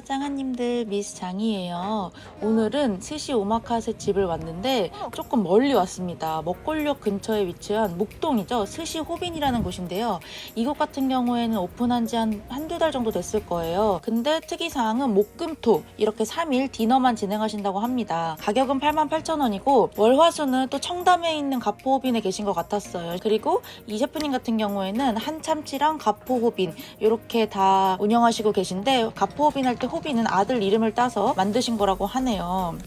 안녕하세요 짱아님들 미스 장이에요. 오늘은 스시 오마카세 집을 왔는데 조금 멀리 왔습니다. 먹골역 근처에 위치한 목동이죠. 스시 호빈이라는 곳인데요. 이곳 같은 경우에는 오픈한 지 한 한두 달 정도 됐을 거예요. 근데 특이사항은 목금토 이렇게 3일 디너만 진행하신다고 합니다. 가격은 88,000원이고 월화수는 또 청담에 있는 가포호빈에 계신 것 같았어요. 그리고 이 셰프님 같은 경우에는 한참치랑 가포호빈 이렇게 다 운영하시고 계신데 가포호빈 할 때 호빈은 아들 이름을 따서 만드신 거라고 하네요.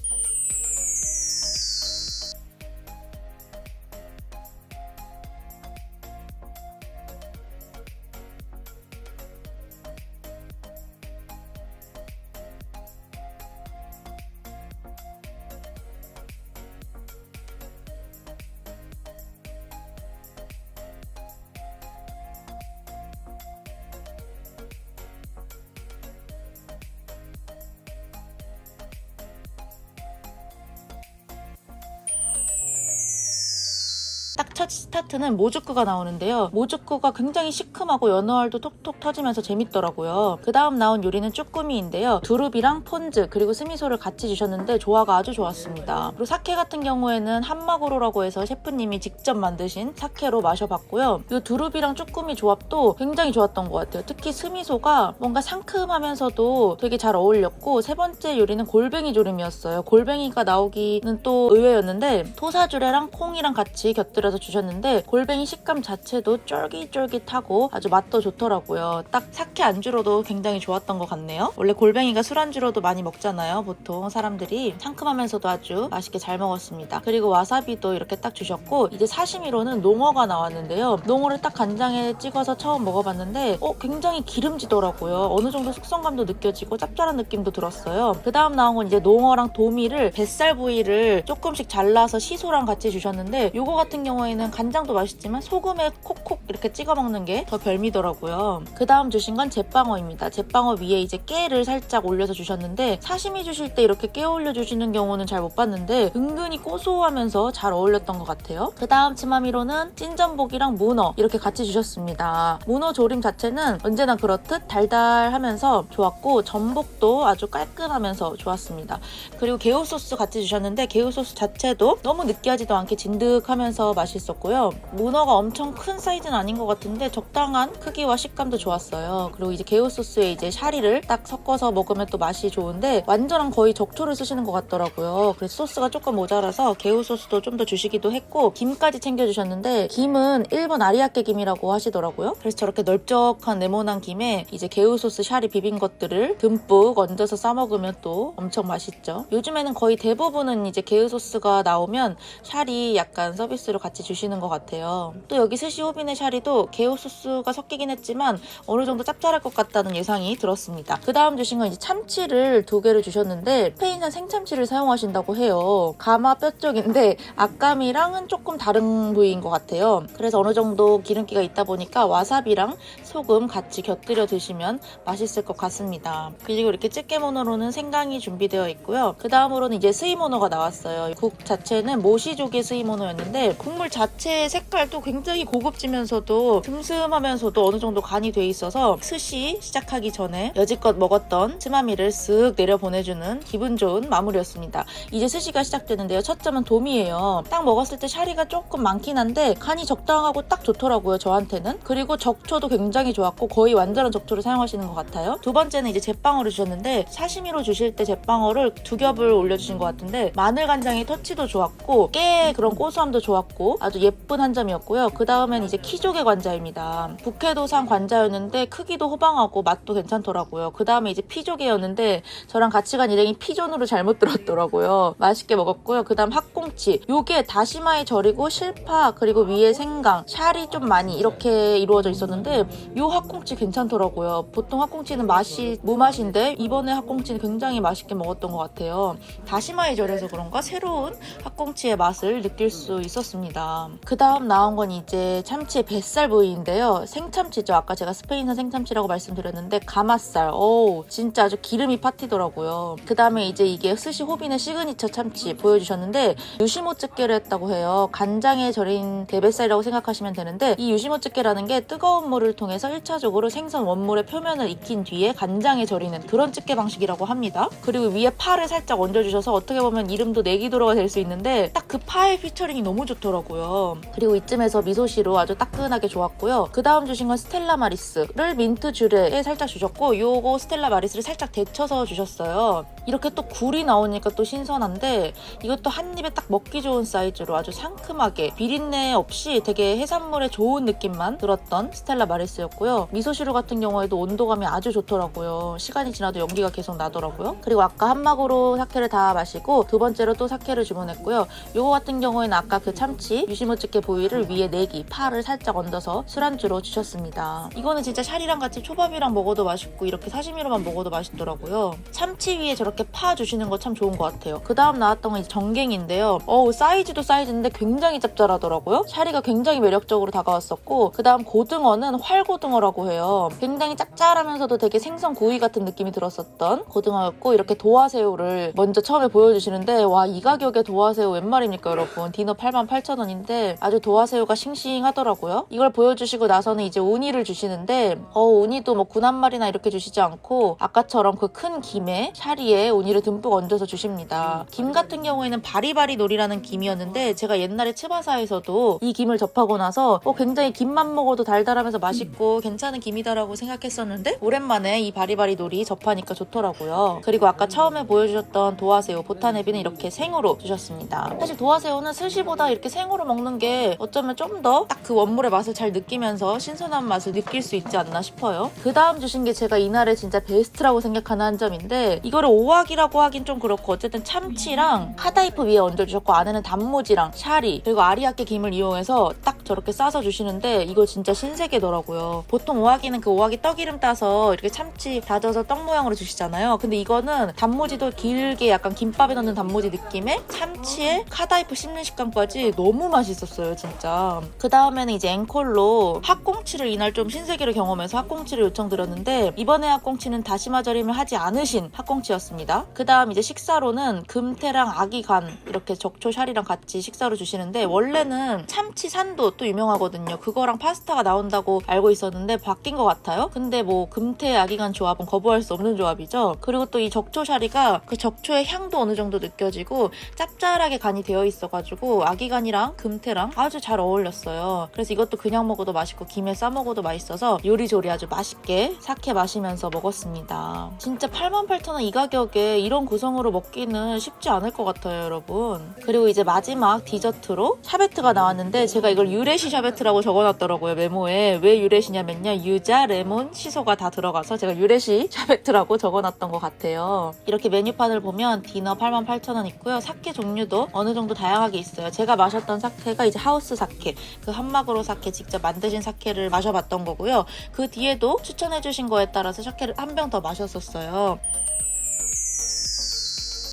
첫 스타트는 모주크가 나오는데요. 모주크가 굉장히 시큼하고 연어알도 톡톡 터지면서 재밌더라고요. 그 다음 나온 요리는 쭈꾸미인데요. 두릅이랑 폰즈 그리고 스미소를 같이 주셨는데 조화가 아주 좋았습니다. 그리고 사케 같은 경우에는 한마구로라고 해서 셰프님이 직접 만드신 사케로 마셔봤고요. 이 두릅이랑 쭈꾸미 조합도 굉장히 좋았던 것 같아요. 특히 스미소가 뭔가 상큼하면서도 되게 잘 어울렸고 세 번째 요리는 골뱅이 조림이었어요. 골뱅이가 나오기는 또 의외였는데 토사주레랑 콩이랑 같이 곁들여서 주셨 는데 골뱅이 식감 자체도 쫄깃쫄깃하고 아주 맛도 좋더라고요. 딱 사케 안주로도 굉장히 좋았던 것 같네요. 원래 골뱅이가 술안주로도 많이 먹잖아요. 보통 사람들이 상큼하면서도 아주 맛있게 잘 먹었습니다. 그리고 와사비도 이렇게 딱 주셨고 이제 사시미로는 농어가 나왔는데요. 농어를 딱 간장에 찍어서 처음 먹어봤는데 어, 굉장히 기름지더라고요. 어느 정도 숙성감도 느껴지고 짭짤한 느낌도 들었어요. 그 다음 나온 건 이제 농어랑 도미를 뱃살 부위를 조금씩 잘라서 시소랑 같이 주셨는데 요거 같은 경우에는 간장도 맛있지만 소금에 콕콕 이렇게 찍어 먹는 게 더 별미더라고요. 그 다음 주신 건 제빵어입니다. 제빵어 위에 이제 깨를 살짝 올려서 주셨는데 사시미 주실 때 이렇게 깨 올려 주시는 경우는 잘 못 봤는데 은근히 고소하면서 잘 어울렸던 것 같아요. 그 다음 츠마미로는 찐전복이랑 문어 이렇게 같이 주셨습니다. 문어 조림 자체는 언제나 그렇듯 달달하면서 좋았고 전복도 아주 깔끔하면서 좋았습니다. 그리고 개우 소스 같이 주셨는데 개우 소스 자체도 너무 느끼하지도 않게 진득하면서 맛있었고 요. 문어가 엄청 큰 사이즈는 아닌 것 같은데 적당한 크기와 식감도 좋았어요. 그리고 이제 개우 소스에 이제 샤리를 딱 섞어서 먹으면 또 맛이 좋은데 완전한 거의 적초를 쓰시는 것 같더라고요. 그래서 소스가 조금 모자라서 개우 소스도 좀 더 주시기도 했고 김까지 챙겨주셨는데 김은 일본 아리아케 김이라고 하시더라고요. 그래서 저렇게 넓적한 네모난 김에 이제 개우 소스 샤리 비빈 것들을 듬뿍 얹어서 싸 먹으면 또 엄청 맛있죠. 요즘에는 거의 대부분은 이제 개우 소스가 나오면 샤리 약간 서비스로 같이 주시 는 것 같아요. 또 여기 스시 호빈의 샤리도 개우 소스가 섞이긴 했지만 어느 정도 짭짤할 것 같다는 예상이 들었습니다. 그 다음 주신 건 이제 참치를 두 개를 주셨는데 스페인산 생참치를 사용하신다고 해요. 가마 뼈 쪽인데 악감이랑은 조금 다른 부위인 것 같아요. 그래서 어느 정도 기름기가 있다 보니까 와사비랑 소금 같이 곁들여 드시면 맛있을 것 같습니다. 그리고 이렇게 찌개모노로는 생강이 준비되어 있고요. 그 다음으로는 이제 스이모노가 나왔어요. 국 자체는 모시조개 스이모노였는데 국물 자 체의 색깔도 굉장히 고급지면서도 슴슴하면서도 어느 정도 간이 돼 있어서 스시 시작하기 전에 여지껏 먹었던 츠마미를 쓱 내려 보내주는 기분 좋은 마무리였습니다. 이제 스시가 시작되는데요. 첫 점은 돔이에요. 딱 먹었을 때 샤리가 조금 많긴 한데 간이 적당하고 딱 좋더라고요. 저한테는. 그리고 적초도 굉장히 좋았고 거의 완전한 적초를 사용하시는 것 같아요. 두 번째는 이제 제빵어를 주셨는데 사시미로 주실 때 제빵어를 두 겹을 올려주신 것 같은데 마늘 간장의 터치도 좋았고 깨 그런 고소함도 좋았고 아주 예쁜 한 점이었고요. 그 다음엔 이제 키조개 관자입니다. 북해도 산 관자였는데 크기도 호방하고 맛도 괜찮더라고요. 그 다음에 이제 피조개였는데 저랑 같이 간 일행이 피존으로 잘못 들었더라고요. 맛있게 먹었고요. 그 다음 학꽁치. 요게 다시마에 절이고 실파 그리고 위에 생강, 샤리 좀 많이 이렇게 이루어져 있었는데 요 학꽁치 괜찮더라고요. 보통 학꽁치는 맛이 무맛인데 이번에 학꽁치는 굉장히 맛있게 먹었던 것 같아요. 다시마에 절여서 그런가 새로운 학꽁치의 맛을 느낄 수 있었습니다. 좋습니다. 그 다음 나온 건 이제 참치의 뱃살 부위인데요. 생참치죠. 아까 제가 스페인산 생참치라고 말씀드렸는데 가마살. 오 진짜 아주 기름이 파티더라고요. 그 다음에 이제 이게 스시 호빈의 시그니처 참치 보여주셨는데 유시모 찌개를 했다고 해요. 간장에 절인 대뱃살이라고 생각하시면 되는데 이 유시모 찌개라는 게 뜨거운 물을 통해서 1차적으로 생선 원물의 표면을 익힌 뒤에 간장에 절이는 그런 찌개 방식이라고 합니다. 그리고 위에 파를 살짝 얹어주셔서 어떻게 보면 이름도 내기도로가 될 수 있는데 딱 그 파의 피처링이 너무 좋더라고 요. 그리고 이쯤에서 미소시로 아주 따끈하게 좋았고요. 그 다음 주신 건 스텔라 마리스를 민트 쥬레에 살짝 주셨고 요거 스텔라 마리스를 살짝 데쳐서 주셨어요. 이렇게 또 굴이 나오니까 또 신선한데 이것도 한 입에 딱 먹기 좋은 사이즈로 아주 상큼하게 비린내 없이 되게 해산물의 좋은 느낌만 들었던 스텔라 마리스였고요. 미소시루 같은 경우에도 온도감이 아주 좋더라고요. 시간이 지나도 연기가 계속 나더라고요. 그리고 아까 한막으로 사케를 다 마시고 두 번째로 또 사케를 주문했고요. 요거 같은 경우에는 아까 그 참치 유시 무찌개 부위를 위에 내기 파를 살짝 얹어서 술안주로 주셨습니다. 이거는 진짜 샤리랑 같이 초밥이랑 먹어도 맛있고 이렇게 사시미로만 먹어도 맛있더라고요. 참치 위에 저렇게 파 주시는 거 참 좋은 것 같아요. 그 다음 나왔던 건 정갱인데요. 어우 사이즈도 사이즈인데 굉장히 짭짤하더라고요. 샤리가 굉장히 매력적으로 다가왔었고 그 다음 고등어는 활고등어라고 해요. 굉장히 짭짤하면서도 되게 생선 구이 같은 느낌이 들었었던 고등어였고 이렇게 도화새우를 먼저 처음에 보여주시는데 와 이 가격에 도화새우 웬 말입니까 여러분 디너 88,000원인데 아주 도화새우가 싱싱하더라고요. 이걸 보여주시고 나서는 이제 우니를 주시는데 어 우니도 뭐 군한말이나 이렇게 주시지 않고 아까처럼 그 큰 김에 샤리에 우니를 듬뿍 얹어서 주십니다. 김 같은 경우에는 바리바리 놀이라는 김이었는데 제가 옛날에 츠바사에서도 이 김을 접하고 나서 어, 굉장히 김만 먹어도 달달하면서 맛있고 괜찮은 김이다라고 생각했었는데 오랜만에 이 바리바리 놀이 접하니까 좋더라고요. 그리고 아까 처음에 보여주셨던 도화새우 보타네비는 이렇게 생으로 주셨습니다. 사실 도화새우는 스시보다 이렇게 생으로 먹는 게 어쩌면 좀 더 딱 그 원물의 맛을 잘 느끼면서 신선한 맛을 느낄 수 있지 않나 싶어요. 그 다음 주신 게 제가 이날의 진짜 베스트라고 생각하는 한 점인데 이거를 오악이라고 하긴 좀 그렇고 어쨌든 참치랑 카다이프 위에 얹어주셨고 안에는 단무지랑 샤리 그리고 아리아케 김을 이용해서 딱 저렇게 싸서 주시는데 이거 진짜 신세계더라고요. 보통 오아기는 그 오아기 떡기름 따서 이렇게 참치 다져서 떡 모양으로 주시잖아요. 근데 이거는 단무지도 길게 약간 김밥에 넣는 단무지 느낌의 참치에 카다이프 씹는 식감까지 너무 맛있 었어요, 진짜. 그 다음에는 이제 앵콜로 핫꽁치를 이날 좀 신세계를 경험해서 핫꽁치를 요청드렸는데 이번에 핫꽁치는 다시마 절임을 하지 않으신 핫꽁치였습니다. 그 다음 이제 식사로는 금태랑 아기간 이렇게 적초샤리랑 같이 식사로 주시는데 원래는 참치 산도 또 유명하거든요. 그거랑 파스타가 나온다고 알고 있었는데 바뀐 것 같아요. 근데 뭐 금태 아기간 조합은 거부할 수 없는 조합이죠. 그리고 또 이 적초샤리가 그 적초의 향도 어느 정도 느껴지고 짭짤하게 간이 되어 있어가지고 아기간이랑 금 태랑 아주 잘 어울렸어요. 그래서 이것도 그냥 먹어도 맛있고 김에 싸 먹어도 맛있어서 요리조리 아주 맛있게 사케 마시면서 먹었습니다. 진짜 88,000원 이 가격에 이런 구성으로 먹기는 쉽지 않을 것 같아요, 여러분. 그리고 이제 마지막 디저트로 샤베트가 나왔는데 제가 이걸 유레시 샤베트라고 적어놨더라고요, 메모에. 왜 유레시냐면요. 유자, 레몬, 시소가 다 들어가서 제가 유레시 샤베트라고 적어놨던 것 같아요. 이렇게 메뉴판을 보면 디너 88,000원 있고요. 사케 종류도 어느 정도 다양하게 있어요. 제가 마셨던 사케 가 이제 하우스 사케, 그 한마그로 사케 직접 만드신 사케를 마셔봤던 거고요. 그 뒤에도 추천해주신 거에 따라서 사케를 한 병 더 마셨었어요.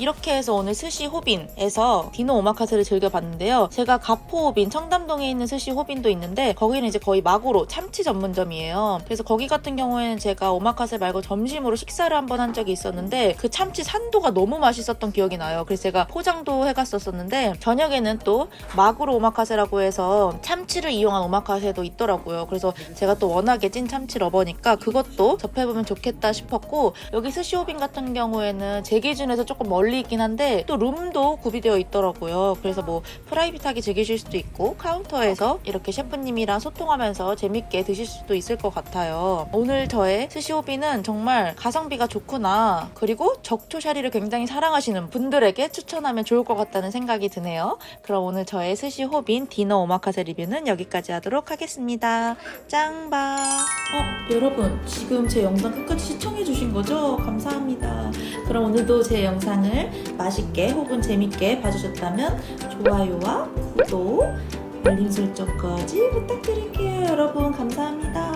이렇게 해서 오늘 스시 호빈에서 디노 오마카세를 즐겨봤는데요. 제가 가포 호빈, 청담동에 있는 스시 호빈도 있는데 거기는 이제 거의 마구로 참치 전문점이에요. 그래서 거기 같은 경우에는 제가 오마카세 말고 점심으로 식사를 한 번 한 적이 있었는데 그 참치 산도가 너무 맛있었던 기억이 나요. 그래서 제가 포장도 해갔었었는데 저녁에는 또 마구로 오마카세라고 해서 참치를 이용한 오마카세도 있더라고요. 그래서 제가 또 워낙에 찐 참치 러버니까 그것도 접해보면 좋겠다 싶었고 여기 스시 호빈 같은 경우에는 제 기준에서 조금 멀리 있긴 한데 또 룸도 구비되어 있더라고요. 그래서 뭐 프라이빗하게 즐기실 수도 있고 카운터에서 이렇게 셰프님이랑 소통하면서 재밌게 드실 수도 있을 것 같아요. 오늘 저의 스시 호빈은 정말 가성비가 좋구나. 그리고 적초샤리를 굉장히 사랑하시는 분들에게 추천하면 좋을 것 같다는 생각이 드네요. 그럼 오늘 저의 스시 호빈 디너 오마카세 리뷰는 여기까지 하도록 하겠습니다. 짱바. 어, 여러분 지금 제 영상 끝까지 시청해주신 거죠? 감사합니다. 그럼 오늘도 제 영상을 맛있게 혹은 재밌게 봐주셨다면 좋아요와 구독, 알림 설정까지 부탁드릴게요. 여러분 감사합니다.